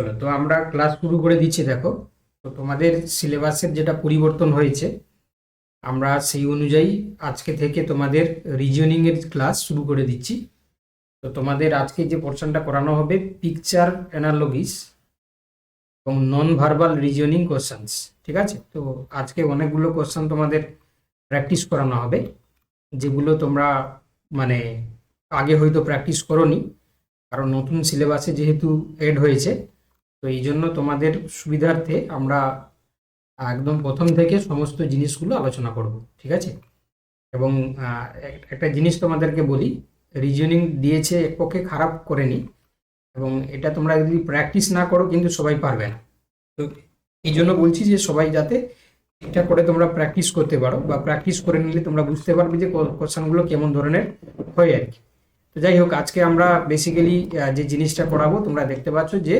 চলো, তো আমরা ক্লাস শুরু করে দিচ্ছি, দেখো। তো তোমাদের সিলেবাসের যেটা পরিবর্তন হয়েছে, আমরা সেই অনুযায়ী আজকে থেকে তোমাদের রিজনিং এর ক্লাস শুরু করে দিচ্ছি। তো তোমাদের আজকে যে পোর্শনটা করানো হবে পিকচার অ্যানালগিস এবং নন ভার্বাল রিজনিং কোশ্চেন্স ঠিক আছে? তো আজকে অনেকগুলো কোশ্চেন তোমাদের প্র্যাকটিস করানো হবে, যেগুলো তোমরা মানে আগে হয়তো প্র্যাকটিস করোনি, কারণ নতুন সিলেবাসে যেহেতু এড হয়েছে তো এই জন্য তোমাদের সুবিধার্থে আমরা একদম প্রথম থেকে সমস্ত জিনিসগুলো আলোচনা করব, ঠিক আছে? এবং একটা জিনিস তোমাদেরকে বলি রিজনিং দিয়েছে এক পক্ষে খারাপ করেনি এবং এটা তোমরা যদি প্র্যাকটিস না করো কিন্তু সবাই পারবে না। তো এই জন্য বলছি যে সবাই যাতে ঠিকঠাক করে তোমরা প্র্যাকটিস করতে পারো, বা প্র্যাকটিস করে নিলে তোমরা বুঝতে পারবে যে কোশ্চেনগুলো কেমন ধরনের হয় আর কি। তো যাই হোক, আজকে আমরা বেসিক্যালি যে জিনিসটা করাবো, তোমরা দেখতে পাচ্ছ যে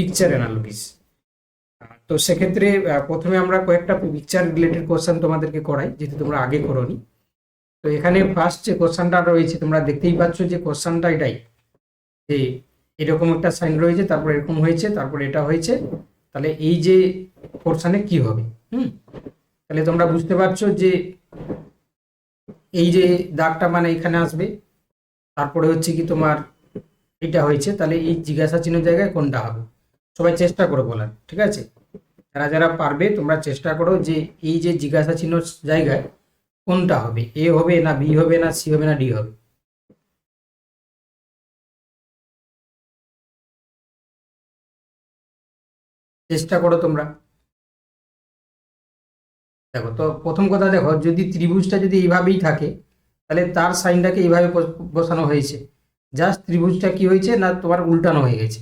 পিকচার অ্যানালিসিস তো সেক্ষেত্রে প্রথমে আমরা কয়েকটা পিকচার রিলেটেড কোশ্চেন তোমাদেরকে করাই, যেহেতু তোমরা আগে করোনি। তো এখানে ফার্স্ট যে কোশ্চেনটা রয়েছে, তোমরা দেখতেই পাচ্ছ যে কোশ্চেনটা এটাই, যে এরকম একটা সাইন রয়েছে, তারপর এরকম হয়েছে, তারপর এটা হয়েছে, তাহলে এই যে পোর্শনে কি হবে? হুম? তাহলে তোমরা বুঝতে পারছ যে এই যে দাগটা মানে এখানে আসবে, তারপরে হচ্ছে কি তোমার এটা হয়েছে, তাহলে এই জিজ্ঞাসা চিহ্ন জায়গায় কোনটা হবে? সবাই চেষ্টা করো বলার, ঠিক আছে? যারা যারা পারবে, তোমরা চেষ্টা করো যে এই যে জিজ্ঞাসা চিহ্ন জায়গায়, কোনটা হবে? এ হবে না বি হবে না সি হবে না ডি হবে? চেষ্টা করো তোমরা। দেখো, তো প্রথম কথা দেখো, যদি ত্রিভুজটা যদি এইভাবেই থাকে, তাহলে তার সাইনটাকে এইভাবে বস- বসানো হয়েছে। জাস্ট ত্রিভুজটা কি হয়েছে না তোমার উল্টানো হয়ে গেছে?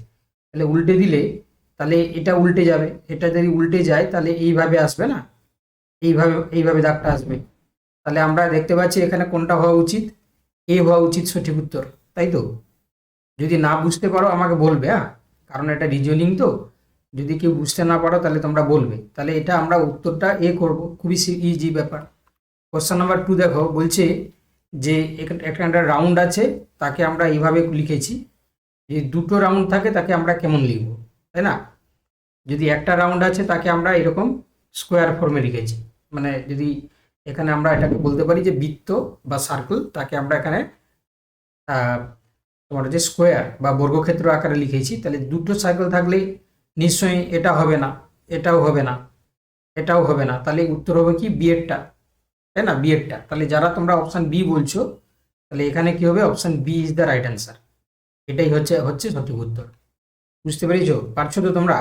তাহলে উল্টে দিলে তাহলে এটা উল্টে যাবে। এটা যদি উল্টে যায়, তাহলে এইভাবে আসবে না? এইভাবে এইভাবে দাগটা আসবে। তাহলে আমরা দেখতে পাচ্ছি এখানে কোনটা হওয়া উচিত? এ হওয়া উচিত সঠিক উত্তর, তাই তো? যদি না বুঝতে পারো, আমাকে বলবে হ্যাঁ? কারণ এটা রিজনিং তো। যদি কেউ বুঝতে না পারো, তাহলে তোমরা বলবে। তাহলে এটা আমরা উত্তরটা এ করব। খুবই ইজি ব্যাপার। কোশ্চেন নাম্বার টু দেখো, বলছে যে এখানে একটা রাউন্ড আছে, তাকে আমরা এইভাবে লিখেছি। যে দুটো রাউন্ড থাকে, তাকে আমরা কেমন লিখব? তাই না? যদি একটা রাউন্ড আছে তাকে আমরা এরকম স্কোয়ার ফর্মে লিখেছি। মানে যদি এখানে আমরা এটাকে বলতে পারি যে বৃত্ত বা সার্কেল তাকে আমরা এখানে তোমার যে স্কোয়ার বা বর্গক্ষেত্র আকারে লিখেছি। তাহলে দুটো সার্কেল থাকলে নিশ্চয়ই এটা হবে না, এটাও হবে না, এটাও হবে না। তাহলে উত্তর হবে কি? বিয়েরটা তাই না? বিয়েরটা তাহলে যারা তোমরা অপশান বি বলছো, তাহলে এখানে কি হবে? Option B is the right answer এটাই হচ্ছে হচ্ছে সঠিক উত্তর। বুঝতে পেরেছ? পারছ তো তোমরা?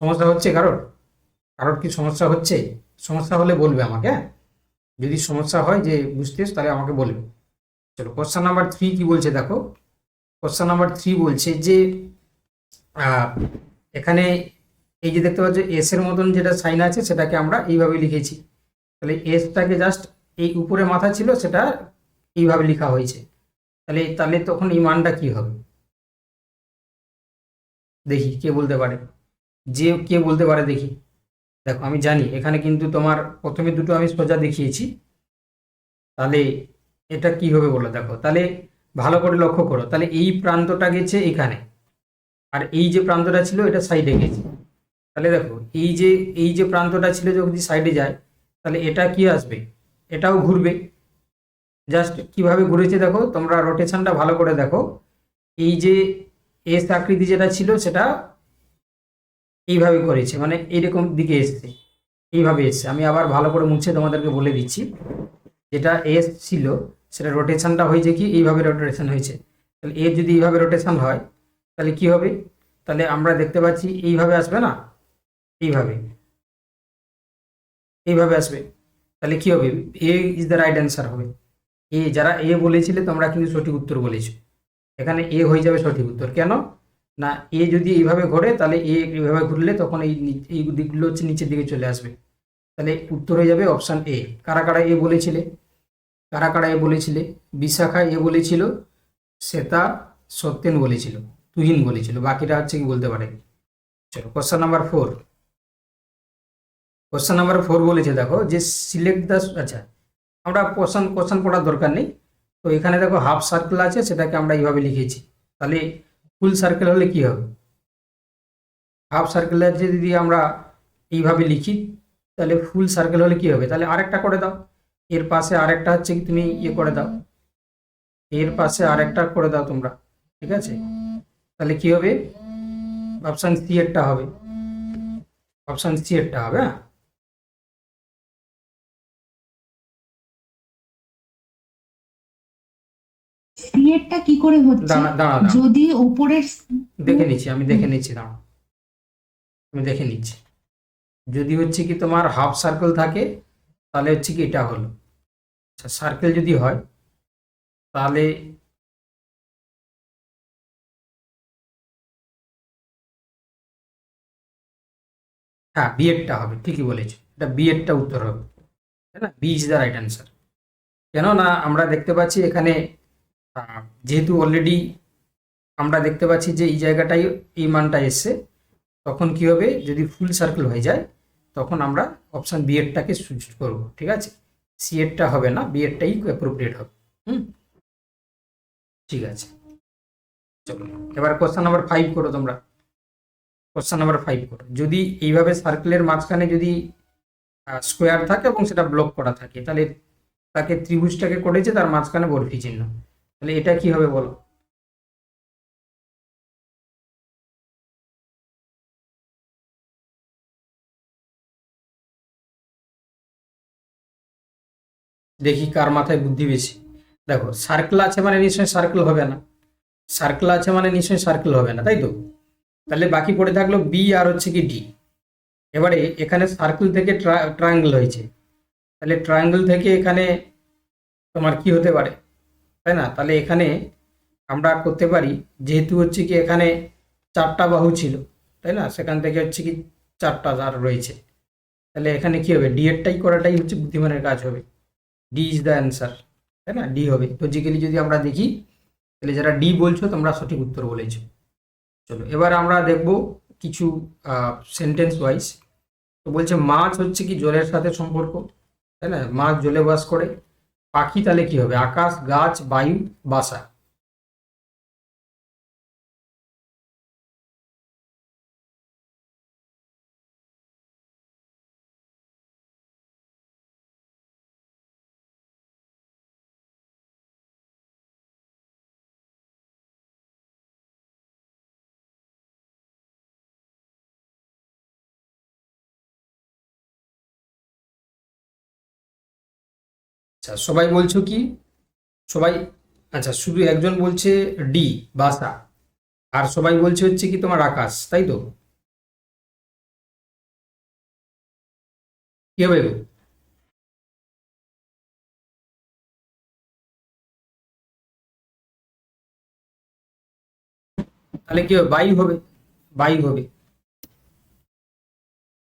সমস্যা হচ্ছে কারোর? কারোর কি সমস্যা হচ্ছে? সমস্যা হলে বলবে আমাকে হ্যাঁ? যদি সমস্যা হয় যে বুঝতে তাহলে আমাকে বলবে। চলো কোশ্চেন নাম্বার থ্রি কি বলছে দেখো? কোশ্চেন নাম্বার থ্রি বলছে যে এখানে এই যে দেখতে পাচ্ছ এস এর মতন যেটা সাইন আছে, সেটাকে আমরা এইভাবে লিখেছি। তাহলে এসটাকে জাস্ট এই উপরে মাথা ছিল, সেটা এইভাবে লেখা হয়েছে। তাহলে তাহলে তখন এই মানটা কি হবে? দেখি কে বলতে পারে। যে কে বলতে পারে দেখি। দেখো, আমি জানি, এখানে কিন্তু তোমার প্রথমে দুটো আমি সোজা দেখিয়েছি। তাহলে এটা কি হবে বলো দেখো। তাহলে ভালো করে লক্ষ্য করো। তাহলে এই প্রান্তটা গেছে এখানে। আর এই যে প্রান্তটা ছিল, এটা সাইডে গেছে। তাহলে দেখো, এই যে এই যে প্রান্তটা ছিল যদি সাইডে যায়, তাহলে এটা কি আসবে? এটাও ঘুরবে। জাস্ট কীভাবে ঘুরেছে দেখো, তোমরা রোটেশনটা ভালো করে দেখো। এই যে এস আকৃতি যেটা ছিল সেটা এইভাবে করেছে মানে এইরকম দিকে এসছে, এইভাবে এসছে। আমি আবার ভালো করে মুছে তোমাদেরকে বলে দিচ্ছি, যেটা এস ছিল, সেটা রোটেশনটা হয়েছে কি? এইভাবে রোটেশন হয়েছে। তাহলে এর যদি এইভাবে রোটেশন হয়, তাহলে কি হবে? তাহলে আমরা দেখতে পাচ্ছি এইভাবে আসবে না? এইভাবে। এইভাবে আসবে। তাহলে কি হবে? A is the right answer হবে। এ, যারা এ বলেছিলে, তোমরা কিন্তু সঠিক উত্তর বলেছ। এখানে এ হয়ে যাবে সঠিক উত্তর। কেন? না এ যদি এইভাবে ঘোরে, তাহলে এ এইভাবে ঘুরলে তখন এই এই দিকগুলো হচ্ছে নিচের দিকে চলে আসবে। তাহলে উত্তর হয়ে যাবে অপশান এ কারা কারা এ বলেছিলে? কারা কারা এ বলেছিলে? বিশাখা এ বলেছিল, শ্বেতা, সত্যেন বলেছিল, তুহিন বলেছিল বাকিটা হচ্ছে কি বলতে পারে? চলো question number four question number four বলেছে, দেখো, যে সিলেক্ট দ্য আচ্ছা আমরা কোশ্চেন কোশ্চেন পড়ার দরকার নেই। তো এখানে দেখো হাফ সার্কেল আছে, সেটাকে আমরা এইভাবে লিখেছি। তাহলে ফুল সার্কেল হলে কি হবে? হাফ সার্কেলের যদি আমরা এইভাবে লিখি, তাহলে ফুল সার্কেল হলে কি হবে? তাহলে আরেকটা করে দাও। এর পাশে আরেকটা হচ্ছে কি তুমি ইয়ে করে দাও। এর পাশে আরেকটা করে দাও তোমরা, ঠিক আছে? তাহলে কি হবে? অপশান সি এরটা হবে। অপশান সি এরটা হবে হ্যাঁ? সিএরটা কি করে হচ্ছে? যদি উপরের দেখে নিচ্ছি আমি দেখে নিচ্ছি দাঁড়াও। আমি দেখে নিচ্ছি। যদি হচ্ছে কি তোমার হাফ সার্কেল থাকে তাহলে হচ্ছে কি এটা হলো। আচ্ছা সার্কেল যদি হয় তাহলে হ্যাঁ বিএডটা হবে ঠিকই বলেছ। এটা বিএডটা উত্তর হবে। তাই না? B is the right answer কেননা আমরা দেখতে পাচ্ছি এখানে যেহেতু অলরেডি আমরা দেখতে পাচ্ছি যে এই জায়গাটাই, এই মানটা এসছে, তখন কি হবে? যদি ফুল সার্কেল হয়ে যায়, তখন আমরা অপশান বি এরটাকে চুজ করব, ঠিক আছে? সি এরটা হবে না বি এরটাই অ্যাপ্রোপ্রিয়েট হবে, হুম? ঠিক আছে। চলো, এবার কোশ্চেন নাম্বার ফাইভ করো তোমরা। কোশ্চেন নাম্বার ফাইভ করো। যদি এইভাবে সার্কেলের মাঝখানে যদি স্কোয়ার থাকে এবং সেটা ব্লক করা থাকে, তাহলে তাকে ত্রিভুজটাকে করেছে, তার মাঝখানে বরফি চিহ্ন। তাহলে এটা কি হবে বলো? দেখি কার মাথায় বুদ্ধি বেশি। দেখো সার্কেল আছে মানে নিশ্চয়ই সার্কেল হবে না। সার্কেল আছে মানে নিশ্চয়ই সার্কেল হবে না, তাই তো? তাহলে বাকি পড়ে থাকল বি আর হচ্ছে কি ডি এবারে এখানে সার্কেল থেকে ট্রায়াঙ্গেল হয়েছে। তাহলে ট্রায়াঙ্গেল থেকে এখানে তোমার কি হতে পারে? তাই না? তাহলে এখানে আমরা করতে পারি, যেহেতু হচ্ছে কি এখানে চারটা বাহু ছিল, তাই না? সেখান থেকে হচ্ছে কি চারটা আর রয়েছে। তাহলে এখানে কি হবে? ডি এরটাই করাটাই হচ্ছে বুদ্ধিমানের কাজ হবে। ডি ইজ দ্য অ্যান্সার তাই না? ডি হবে। লজিক্যালি যদি আমরা দেখি, তাহলে যারা ডি বলছো, তোমরা সঠিক উত্তর বলেছ। চলো, এবার আমরা দেখব কিছু সেন্টেন্স ওয়াইজ তো বলছে, মাছ হচ্ছে কি জলের সাথে সম্পর্ক, তাই না? মাছ জলে বাস করে। পাখি তাহলে কি হবে? আকাশ গাছ বায়ু বাসা। আচ্ছা সবাই বলছো কি? সবাই আচ্ছা শুধু একজন বলছে ডি, বাসা। আর সবাই বলছে হচ্ছে কি তোমার আকাশ, তাই তো? কি হবে? তাহলে কি হবে? বায়ু হবে বায়ু হবে।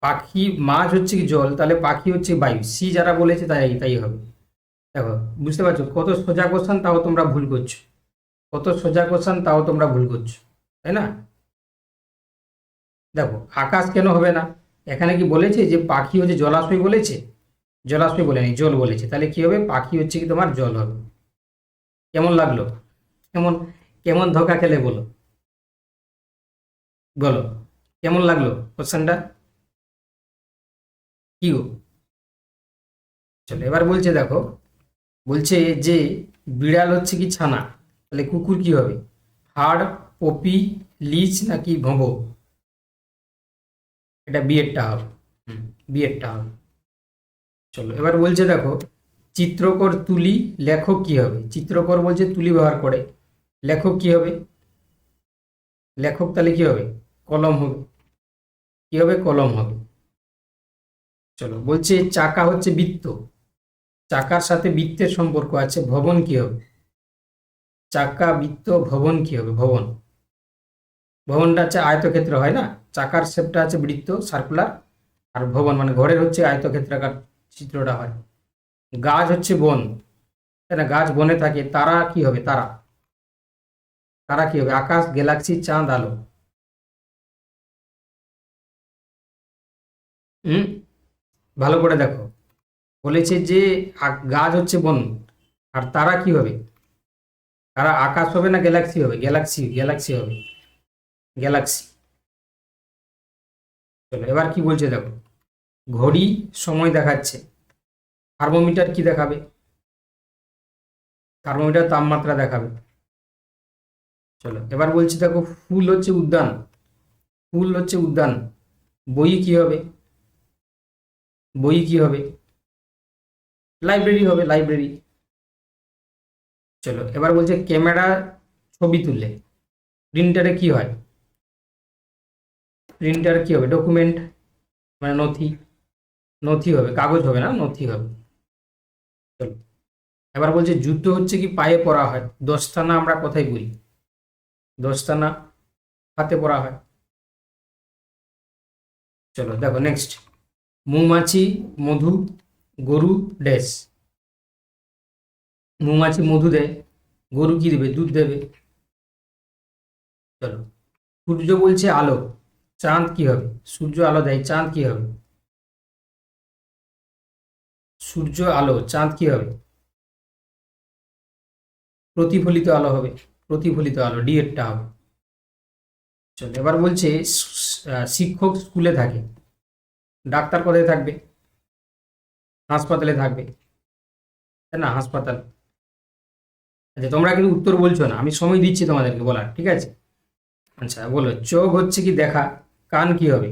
পাখি, মাছ হচ্ছে কি জল, তাহলে পাখি হচ্ছে বায়ু। সি যারা বলেছে তাই তাই হবে। দেখো, বুঝতে পারছ? কত সোজা কোশ্চান তাও তোমরা ভুল করছ। কত সোজা কোশ্চান তাও তোমরা ভুল করছ, তাই না? দেখো, আকাশ কেন হবে না? এখানে কি বলেছে যে পাখি হচ্ছে জলাশয় বলেছে? জলাশয় বলেনি জল বলেছে। তাহলে কি হবে? পাখি হচ্ছে কি তোমার জল হবে। কেমন লাগল? কেমন কেমন ধোকা খেলে বলো। বলো, কেমন লাগল কোশ্চেনটা? কি গো? চলো, এবার বলছে দেখো বলছে যে বিড়াল হচ্ছে কি ছানা? তাহলে কুকুর কি হবে? হাড় পপি লিচ নাকি ভোঁবো? এটা বিয়েরটা হবে। হুম। বিয়েরটা হবে। চলো এবার বলছে দেখো চিত্রকর তুলি লেখক কি হবে? চিত্রকর বলছে তুলি ব্যবহার করে। লেখক কি হবে? লেখক তাহলে কি হবে? কলম হবে। কি হবে? কলম হবে। চলো বলছে চাকা হচ্ছে বৃত্ত। চাকার সাথে বৃত্তের সম্পর্ক আছে, ভবন কি হবে? চাকা, বৃত্ত, ভবন কি হবে? ভবন। ভবনটা হচ্ছে আয়তক্ষেত্র, হয় না? চাকার শেপটা আছে বৃত্ত সার্কুলার আর ভবন মানে ঘরের হচ্ছে আয়তক্ষেত্রাকার চিত্রটা হয়। গাছ হচ্ছে বন। তাই না? গাছ বনে থাকে। তারা কি হবে? তারা। তারা কি হবে? আকাশ, গ্যালাক্সি, চাঁদ, আলো। হুম? ভালো করে দেখো। বলেছে যে গাছ হচ্ছে বন। আর তারা কি হবে? তারা আকাশ হবে না গ্যালাক্সি হবে? গ্যালাক্সি গ্যালাক্সি হবে। গ্যালাক্সি। চলো, এবার কি বলছে দেখো? ঘড়ি সময় দেখাচ্ছে। থার্মোমিটার কি দেখাবে? থার্মোমিটার তাপমাত্রা দেখাবে। চলো, এবার বলছি দেখো, ফুল হচ্ছে উদ্যান। ফুল হচ্ছে উদ্যান। বই কি হবে? বই কি হবে? লাইব্রেরি হবে, লাইব্রেরি। চলো, এবার বলছে ক্যামেরা ছবি তুললে প্রিন্টারে কি হয়? প্রিন্টার কি হবে? ডকুমেন্ট মানে নথি। নথি হবে, কাগজ হবে না? নথি হবে। চলো, এবার বলছে জুতো হচ্ছে কি পায়ে পরা হয়? দস্তানা আমরা কোথায় বলি। দস্তানা হাতে পরা হয়। চলো, দেখো নেক্সট মৌমাছি, মধু গরু ড্যাশ মৌমাছি মধু দেয়, গরু কি দেবে? দুধ দেবে। চলো। সূর্য বলছে আলো, চাঁদ কি হবে? সূর্য আলো দেয়, চাঁদ কি হবে? সূর্য আলো, চাঁদ কি হবে? প্রতিফলিত আলো হবে, প্রতিফলিত আলো ডিএটটা হবে। চলো, এবার বলছে শিক্ষক স্কুলে থাকে। ডাক্তার কোথায় থাকবে। হাসপাতালে থাকবে। না? হাসপাতাল। আচ্ছা তোমরা কিন্তু উত্তর বলছো না। আমি সময় দিচ্ছি তোমাদেরকে বলার, ঠিক আছে? আচ্ছা বলো। চোখ হচ্ছে কি দেখা? কান কি হবে?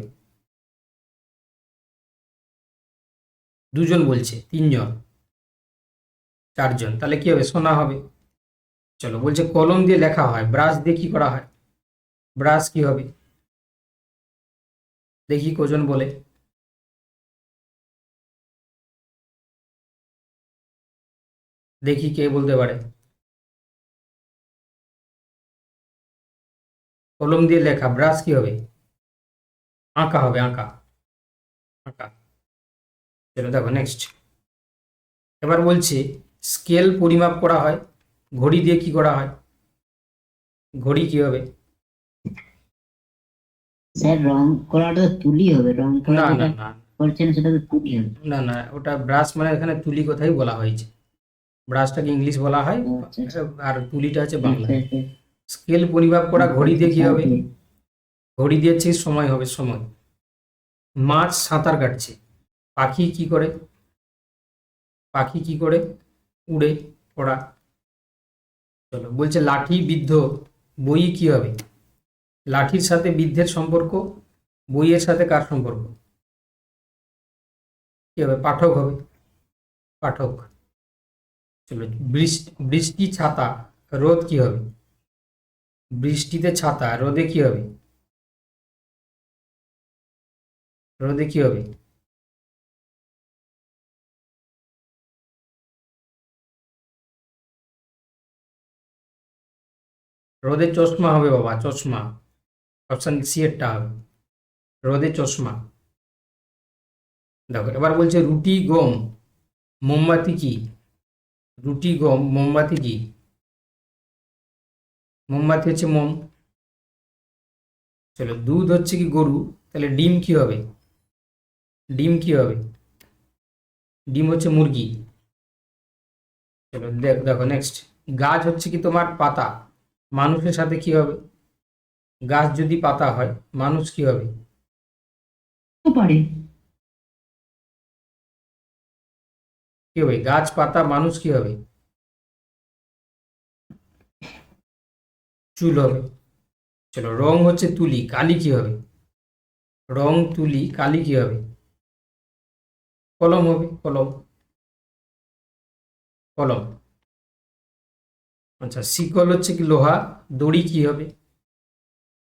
দুজন বলছে, তিনজন। চারজন। তাহলে কি হবে? শোনা হবে। চলো, বলছে কলম দিয়ে লেখা হয়। ব্রাশ দিয়ে কি করা হয়? ব্রাশ কি হবে? দেখি কজন বলে। দেখি কে বলতে পারে। কলম দিয়ে লেখা ব্রাশ কি হবে? আঁকা হবে আঁকা। আঁকা। চলো দেখো নেক্সট এবার বলছে স্কেল পরিমাপ করা হয় ঘড়ি দিয়ে কি করা হয়? ঘড়ি কি হবে? স্যার রং করাটা তো তুলি হবে রং করা না না না। করছেন সেটা তো তুলি হবে। না না ওটা ব্রাশ মানে এখানে তুলি কথাই বলা হয়েছে। ব্রাশটাকে ইংলিশ বলা হয় আচ্ছা, আচ্ছা। আর তুলিটা হচ্ছে বাংলা। স্কেল পরিমাপ করা ঘড়ি দিয়ে কি হবে? ঘড়ি দিয়ে হচ্ছে সময় হবে সময়। মাছ সাঁতার কাটছে। পাখি কি করে? পাখি কি করে? উড়ে পড়া। চলো বলছে লাঠি বিদ্ধ বই কি হবে? লাঠির সাথে বিদ্ধের সম্পর্ক বইয়ের সাথে কার সম্পর্ক? কি হবে? পাঠক হবে। পাঠক। চলো, বৃষ্টি ছাতা, রোদ কি হবে? বৃষ্টিতে ছাতা, রোদে কি হবে? রোদে কি হবে? রোদে চশমা হবে বাবা, চশমা। অপশন সি এরটা হবে। রোদে চশমা। দেখো, এবার বলছে রুটি, গম। মোমবাতি কি? রুটি গম মোমবাতি কি? মোমবাতি হচ্ছে মোম। চলো, দুধ হচ্ছে কি গরু? তাহলে ডিম কি হবে? ডিম কি হবে? ডিম হচ্ছে মুরগি। চলো, দেখ, দেখো নেক্সট গাছ হচ্ছে কি তোমার পাতা। মানুষের সাথে কি হবে? গাছ যদি পাতা হয়, মানুষ কি হবে? কি হবে? গাছ পাতা মানুষ কি হবে? চুল হবে। চলো, রং হচ্ছে তুলি, কালি কি হবে? রং, তুলি, কালি কি হবে? কলম হবে, কলম। কলম। আচ্ছা শিকল হচ্ছে কি লোহা, দড়ি কি হবে?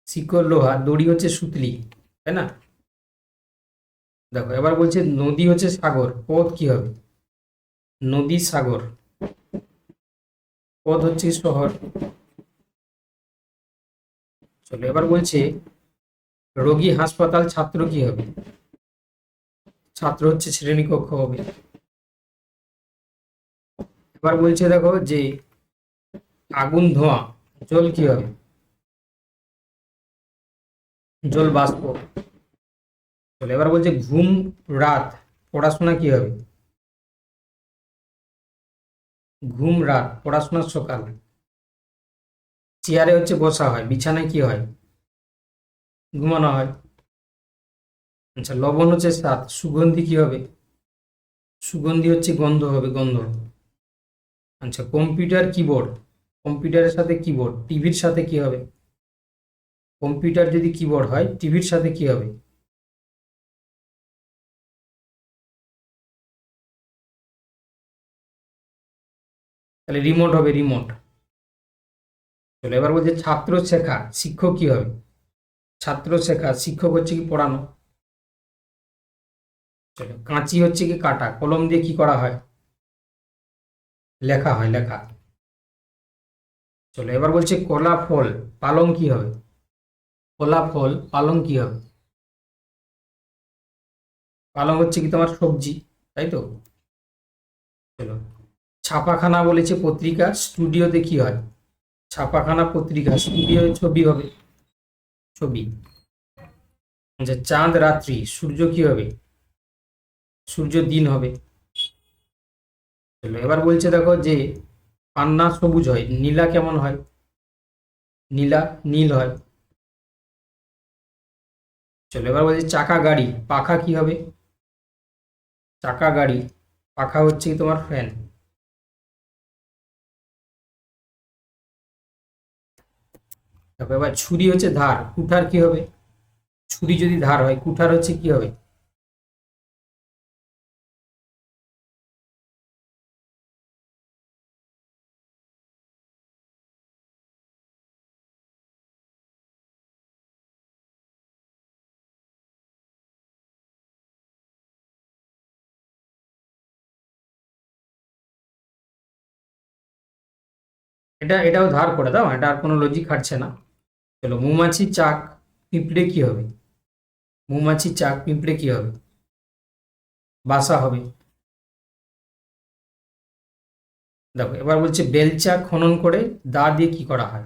শিকল, লোহা, দড়ি হচ্ছে সুতলি, তাই না? দেখো, এবার বলছে নদী হচ্ছে সাগর, পথ কি হবে? নদী সাগর। পদ হচ্ছে শহর। চলো এবার বলছে, রোগী হাসপাতাল ছাত্র কি হবে? ছাত্র হচ্ছে শ্রেণীকক্ষ হবে। এবার বলছে দেখো যে, আগুন ধোঁয়া, জল কি হবে? জল বাষ্প। চলো এবার বলছে ঘুম রাত, পড়াশোনা কি হবে? ঘুম রাত পড়াশোনার সকাল। চেয়ারে হচ্ছে বসা হয়, বিছানায় কি হয়? ঘুমানো হয়। আচ্ছা লবণ হচ্ছে সাত সুগন্ধি কি হবে? সুগন্ধি হচ্ছে গন্ধ হবে, গন্ধ। আচ্ছা কম্পিউটার কিবোর্ড, কম্পিউটারের সাথে কিবোর্ড, টিভির সাথে কি হবে? কম্পিউটার যদি কিবোর্ড হয়, টিভির সাথে কি হবে? তাহলে রিমোট হবে রিমোট চলো এবার বলছে ছাত্র শেখা শিক্ষক কি হবে? ছাত্র শেখা শিক্ষক হচ্ছে কি পড়ানো? চলো কাঁচি হচ্ছে কি কাটা, কলম দিয়ে কি করা হয়? লেখা হয়, লেখা। চলো এবার বলছে কলা ফল, পালং কি হবে? কলা ফল, পালং কি হবে? পালং হচ্ছে কি তোমার সবজি, তাই তো? চলো ছাপাখানা বলেছে পত্রিকা, স্টুডিওতে কি হয়? ছাপাখানা পত্রিকা, স্টুডিও ছবি হবে? ছবি। আচ্ছা চাঁদ রাত্রি, সূর্য কি হবে? সূর্য দিন হবে। এবার বলছে দেখো যে, পান্না সবুজ হয়, নীলা কেমন হয়? নীলা, নীল হয়। চলো, এবার বলছে চাকা গাড়ি, পাখা কি হবে? চাকা গাড়ি, পাখা হচ্ছে তোমার ফ্যান তারপর এবার ছুরি হচ্ছে ধার, কুঠার কি হবে? ছুরি যদি ধার হয়, কুঠার হচ্ছে কি হবে? এটা, এটাও ধার করে দাও, এটা আর কোনো লজিক খাটছে না। চলো মৌমাছি চাক পিঁপড়ে কি হবে? মৌমাছি চাক পিঁপড়ে কি হবে? বাসা হবে। দেখো, এবার বলছে, বেলচা খনন করে দা দিয়ে কি করা হয়?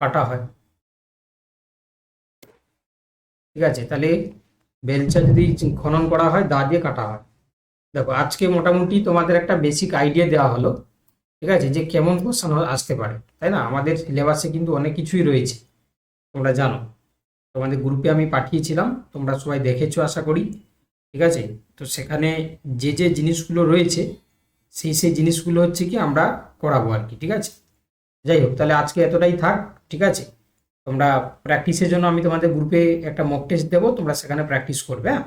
কাটা হয়। ঠিক আছে, তাহলে বেলচা যদি খনন করা হয়, দা দিয়ে কাটা হয়। দেখো, আজকে মোটামুটি তোমাদের একটা বেসিক আইডিয়া দেওয়া হলো। ঠিক আছে? যে কেমন কোশ্চেন আসতে পারে, তাই না? আমাদের সিলেবাসে কিন্তু অনেক কিছুই রয়েছে, তোমরা জানো। তোমাদের গ্রুপে আমি পাঠিয়েছিলাম, তোমরা সবাই দেখেছ আশা করি, ঠিক আছে? তো সেখানে যে যে জিনিসগুলো রয়েছে, সেই সেই জিনিসগুলো হচ্ছে কি আমরা করাবো আর কি, ঠিক আছে? যাই হোক, তাহলে আজকে এতটাই থাক, ঠিক আছে? তোমরা প্র্যাকটিসের জন্য আমি তোমাদের গ্রুপে একটা মক টেস্ট দেবো, তোমরা সেখানে প্র্যাকটিস করবে হ্যাঁ?